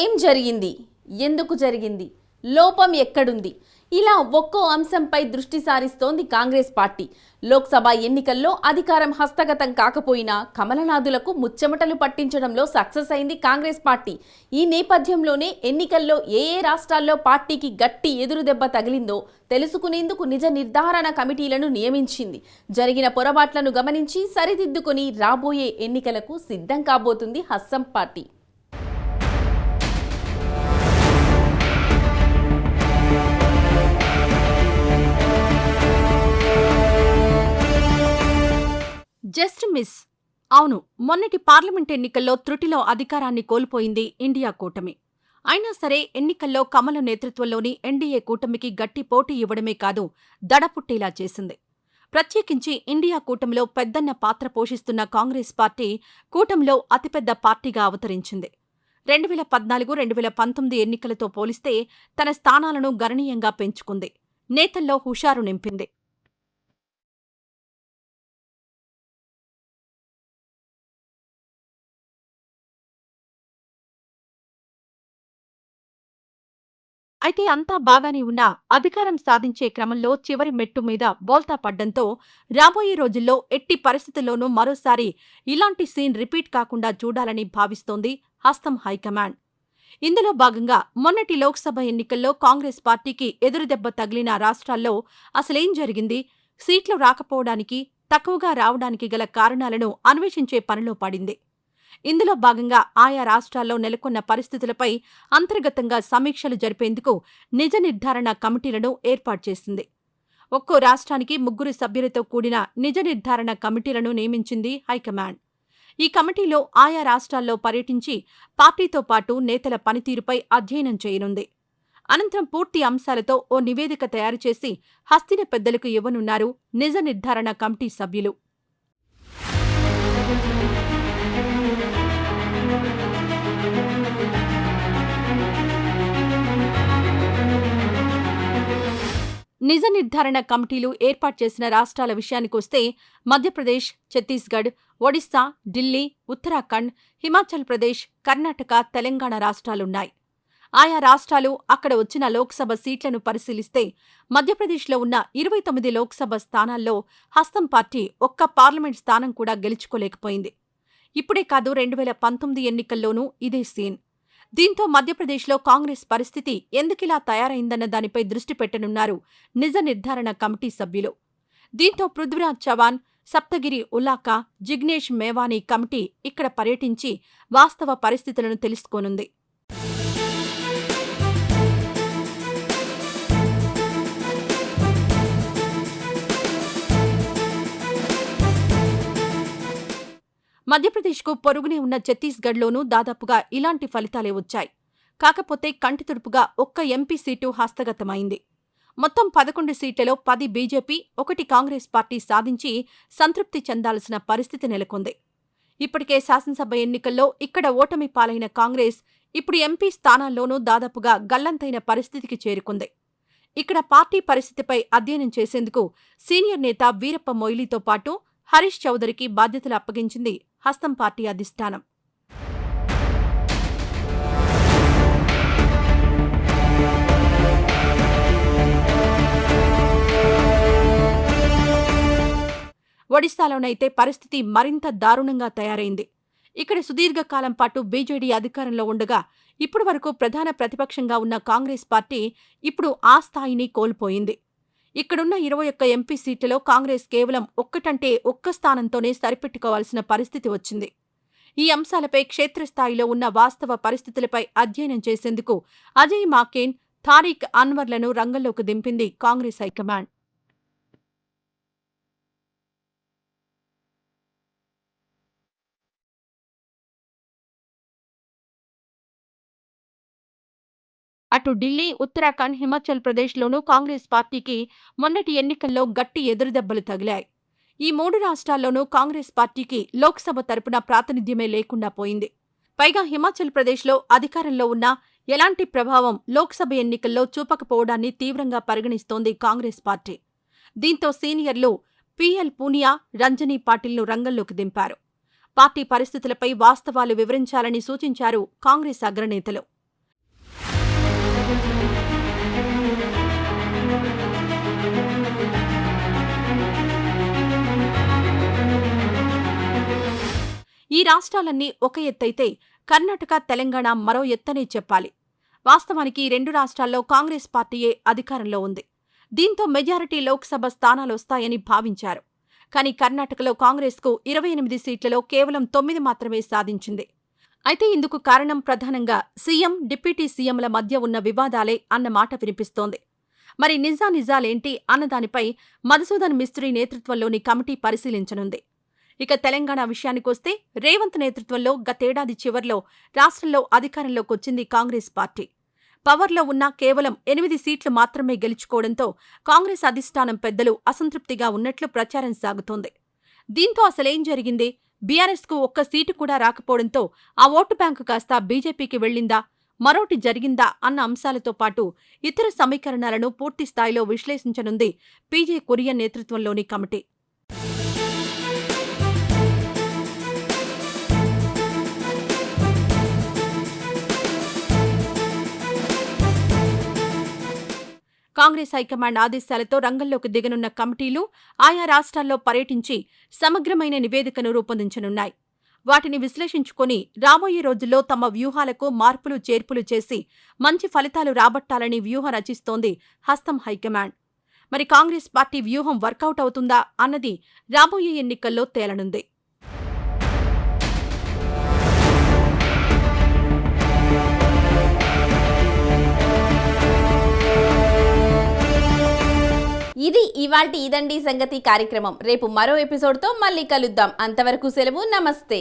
ఏం జరిగింది? ఎందుకు జరిగింది? లోపం ఎక్కడుంది? ఇలా ఒక్కో అంశంపై దృష్టి సారిస్తోంది కాంగ్రెస్ పార్టీ. లోక్సభ ఎన్నికల్లో అధికారం హస్తగతం కాకపోయినా కమలనాథులకు ముచ్చెమటలు పట్టించడంలో సక్సెస్ అయింది కాంగ్రెస్ పార్టీ. ఈ నేపథ్యంలోనే ఎన్నికల్లో ఏ ఏ రాష్ట్రాల్లో పార్టీకి గట్టి ఎదురుదెబ్బ తగిలిందో తెలుసుకునేందుకు నిజ నిర్ధారణ కమిటీలను నియమించింది. జరిగిన పొరపాట్లను గమనించి సరిదిద్దుకొని రాబోయే ఎన్నికలకు సిద్ధం కాబోతుంది హస్సం పార్టీ మిస్. అవును మొన్నటి పార్లమెంట్ ఎన్నికల్లో త్రుటిలో అధికారాన్ని కోల్పోయింది ఇండియా కూటమి. అయినా సరే ఎన్నికల్లో కమల నేతృత్వంలోని ఎన్డీఏ కూటమికి గట్టి పోటీ ఇవ్వడమే కాదు దడపుట్టేలా చేసింది. ప్రత్యేకించి ఇండియా కూటమిలో పెద్దన్న పాత్ర పోషిస్తున్న కాంగ్రెస్ పార్టీ కూటమిలో అతిపెద్ద పార్టీగా అవతరించింది. రెండు వేల పద్నాలుగు రెండు వేల పంతొమ్మిది ఎన్నికలతో పోలిస్తే తన స్థానాలను గణనీయంగా పెంచుకుంది. నేతల్లో హుషారు నింపింది. అయితే అంతా బాగానే ఉన్నా అధికారం సాధించే క్రమంలో చివరి మెట్టు మీద బోల్తా పడ్డంతో రాబోయే రోజుల్లో ఎట్టి పరిస్థితుల్లోనూ మరోసారి ఇలాంటి సీన్ రిపీట్ కాకుండా చూడాలని భావిస్తోంది హస్తం హైకమాండ్. ఇందులో భాగంగా మొన్నటి లోక్సభ ఎన్నికల్లో కాంగ్రెస్ పార్టీకి ఎదురుదెబ్బ తగిలిన రాష్ట్రాల్లో అసలేం జరిగింది? సీట్లు రాకపోవడానికి తక్కువగా రావడానికి గల కారణాలను అన్వేషించే పనిలో పడింది. ఇందులో భాగంగా ఆయా రాష్ట్రాల్లో నెలకొన్న పరిస్థితులపై అంతర్గతంగా సమీక్షలు జరిపేందుకు నిజ నిర్ధారణ కమిటీలను ఏర్పాటు చేసింది. ఒక్కో రాష్ట్రానికి ముగ్గురు సభ్యులతో కూడిన నిజ నిర్ధారణ కమిటీలను నియమించింది హైకమాండ్. ఈ కమిటీలో ఆయా రాష్ట్రాల్లో పర్యటించి పార్టీతో పాటు నేతల పనితీరుపై అధ్యయనం చేయనుంది. అనంతరం పూర్తి అంశాలతో ఓ నివేదిక తయారు చేసి హస్తిన పెద్దలకు ఇవ్వనున్నారు నిజ నిర్ధారణ కమిటీ సభ్యులు. నిజ నిర్ధారణ కమిటీలు ఏర్పాటు చేసిన రాష్ట్రాల విషయానికొస్తే మధ్యప్రదేశ్ ఛత్తీస్గఢ్ ఒడిశా ఢిల్లీ ఉత్తరాఖండ్ హిమాచల్ ప్రదేశ్ కర్ణాటక తెలంగాణ రాష్ట్రాలున్నాయి. ఆయా రాష్ట్రాలు అక్కడ వచ్చిన లోక్సభ సీట్లను పరిశీలిస్తే మధ్యప్రదేశ్లో ఉన్న ఇరవై తొమ్మిది లోక్సభ స్థానాల్లో హస్తం పార్టీ ఒక్క పార్లమెంట్ స్థానం కూడా గెలుచుకోలేకపోయింది. ఇప్పుడే కాదు రెండు వేల పంతొమ్మిది ఎన్నికల్లోనూ ఇదే సీన్. దీంతో మధ్యప్రదేశ్లో కాంగ్రెస్ పరిస్థితి ఎందుకిలా తయారైందన్న దానిపై దృష్టి పెట్టనున్నారు నిజ నిర్ధారణ కమిటీ సభ్యులు. దీంతో పృథ్వీరాజ్ చవాన్ సప్తగిరి ఉలాకా జిగ్నేష్ మేవానీ కమిటీ ఇక్కడ పర్యటించి వాస్తవ పరిస్థితులను తెలుసుకోనుంది. మధ్యప్రదేశ్కు పొరుగునే ఉన్న ఛత్తీస్గఢ్లోనూ దాదాపుగా ఇలాంటి ఫలితాలే వచ్చాయి. కాకపోతే కంటి తుడుపుగా ఒక్క ఎంపీ సీటు హస్తగతమైంది. మొత్తం పదకొండు సీట్లలో పది బీజేపీ ఒకటి కాంగ్రెస్ పార్టీ సాధించి సంతృప్తి చెందాల్సిన పరిస్థితి నెలకొంది. ఇప్పటికే శాసనసభ ఎన్నికల్లో ఇక్కడ ఓటమి పాలైన కాంగ్రెస్ ఇప్పుడు ఎంపీ స్థానాల్లోనూ దాదాపుగా గల్లంతైన పరిస్థితికి చేరుకుంది. ఇక్కడ పార్టీ పరిస్థితిపై అధ్యయనం చేసేందుకు సీనియర్ నేత వీరప్ప మొయిలీతో పాటు హరీష్ చౌదరికి బాధ్యతలు అప్పగించింది హస్తం పార్టీ అధిష్టానం. ఒడిశాలోనైతే పరిస్థితి మరింత దారుణంగా తయారైంది. ఇక్కడ సుదీర్ఘకాలం పాటు బీజేడీ అధికారంలో ఉండగా ఇప్పటి వరకు ప్రధాన ప్రతిపక్షంగా ఉన్న కాంగ్రెస్ పార్టీ ఇప్పుడు ఆ స్థాయిని కోల్పోయింది. ఇక్కడున్న ఇరవై ఒక్క ఎంపీ సీట్లలో కాంగ్రెస్ కేవలం ఒక్కటంటే ఒక్క స్థానంతోనే సరిపెట్టుకోవాల్సిన పరిస్థితి వచ్చింది. ఈ అంశాలపై క్షేత్రస్థాయిలో ఉన్న వాస్తవ పరిస్థితులపై అధ్యయనం చేసేందుకు అజయ్ మాకేన్ తారీఖ్ అన్వర్లను రంగంలోకి దింపింది కాంగ్రెస్ హైకమాండ్. అటు ఢిల్లీ ఉత్తరాఖండ్ హిమాచల్ ప్రదేశ్లోనూ కాంగ్రెస్ పార్టీకి మొన్నటి ఎన్నికల్లో గట్టి ఎదురుదెబ్బలు తగిలాయి. ఈ మూడు రాష్ట్రాల్లోనూ కాంగ్రెస్ పార్టీకి లోక్సభ తరపున ప్రాతినిధ్యమే లేకుండా పోయింది. పైగా హిమాచల్ ప్రదేశ్లో అధికారంలో ఉన్న ఎలాంటి ప్రభావం లోక్సభ ఎన్నికల్లో చూపకపోవడాన్ని తీవ్రంగా పరిగణిస్తోంది కాంగ్రెస్ పార్టీ. దీంతో సీనియర్లు పిఎల్ పూనియా రంజనీ పాటిల్ను రంగంలోకి దింపారు. పార్టీ పరిస్థితులపై వాస్తవాలు వివరించాలని సూచించారు కాంగ్రెస్ అగ్రనేతలు. ఈ రాష్ట్రాలన్నీ ఒక ఎత్తైతే కర్ణాటక తెలంగాణ మరో ఎత్తనే చెప్పాలి. వాస్తవానికి రెండు రాష్ట్రాల్లో కాంగ్రెస్ పార్టీయే అధికారంలో ఉంది. దీంతో మెజారిటీ లోక్సభ స్థానాలొస్తాయని భావించారు. కానీ కర్ణాటకలో కాంగ్రెస్కు ఇరవై ఎనిమిది సీట్లలో కేవలం తొమ్మిది మాత్రమే సాధించింది. అయితే ఇందుకు కారణం ప్రధానంగా సీఎం డిప్యూటీ సీఎంల మధ్య ఉన్న వివాదాలే అన్న మాట వినిపిస్తోంది. మరి నిజానిజాలేంటి అన్నదానిపై మధుసూదన్ మిస్త్రీ నేతృత్వంలోని కమిటీ పరిశీలించనుంది. ఇక తెలంగాణ విషయానికొస్తే రేవంత్ నేతృత్వంలో గతేడాది చివర్లో రాష్ట్రంలో అధికారంలోకొచ్చింది కాంగ్రెస్ పార్టీ. పవర్లో ఉన్న కేవలం ఎనిమిది సీట్లు మాత్రమే గెలుచుకోవడంతో కాంగ్రెస్ అధిష్టానం పెద్దలు అసంతృప్తిగా ఉన్నట్లు ప్రచారం సాగుతోంది. దీంతో అసలేం జరిగింది? బీఆర్ఎస్కు ఒక్క సీటు కూడా రాకపోవడంతో ఆ ఓటు బ్యాంకు కాస్త బీజేపీకి వెళ్ళిందా? మరోటి జరిగిందా అన్న అంశాలతో పాటు ఇతర సమీకరణాలను పూర్తి స్థాయిలో విశ్లేషించనుంది పీజే కురియన్ నేతృత్వంలోని కమిటీ. కాంగ్రెస్ హైకమాండ్ ఆదేశాలతో రంగంలోకి దిగనున్న కమిటీలు ఆయా రాష్ట్రాల్లో పర్యటించి సమగ్రమైన నివేదికను రూపొందించనున్నాయి. వాటిని విశ్లేషించుకొని రాబోయే రోజుల్లో తమ వ్యూహాలకు మార్పులు చేర్పులు చేసి మంచి ఫలితాలు రాబట్టాలని వ్యూహం రచిస్తోంది హస్తం హైకమాండ్. మరి కాంగ్రెస్ పార్టీ వ్యూహం వర్కౌట్ అవుతుందా అన్నది రాబోయే ఎన్నికల్లో తేలనుంది. ఇది ఇవాల్టి ఇదండి సంగతి కార్యక్రమం. రేపు మరో ఎపిసోడ్తో మళ్ళీ కలుద్దాం. అంతవరకు సెలవు. నమస్తే.